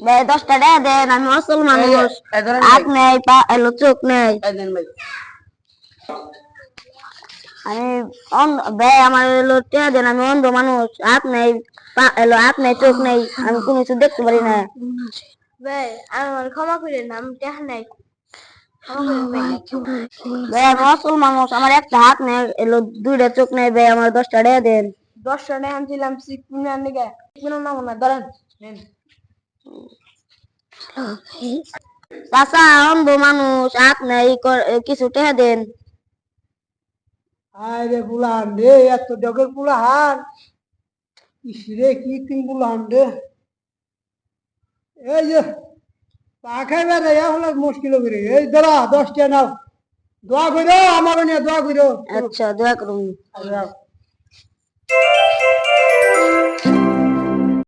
ভাই দশটা টাকা দেন আমি যে, মানুষ। হাত নেই পা এলো চোখ নেই। এই দেন ভাই। আমি অন্ধ ভাই আমার এলো টাকা দেন আমি অন্ধ মানুষ। হাত নেই পা এলো হাত নেই চোখ নেই আমি কোনো কিছু দেখতে পারি না। ভাই আমার ক্ষমা করে না আমি টাকা নাই। ভাই। আমি মানুষ আমার একটা হাত নেই এলো দুইটা চোখ নেই ভাই আমার দশটা টাকা দেন। দশটা টাকা আনছিলাম সিকুনার না ধরেন। নেন। চাচা অন্ধ মানুষ হাত নেই কিছু টাকা দেন। আয় রে বুলাহান রে এত ডগের বুলাহান ইস রে কি তিন বুলাহান রে। এই যে পাখাই বেড়ে হলে মুশকিল করে। এই দাঁড়া দশটা নাও। দোয়া করো আমার নিয়ে দোয়া করো আচ্ছা দয়া করুন।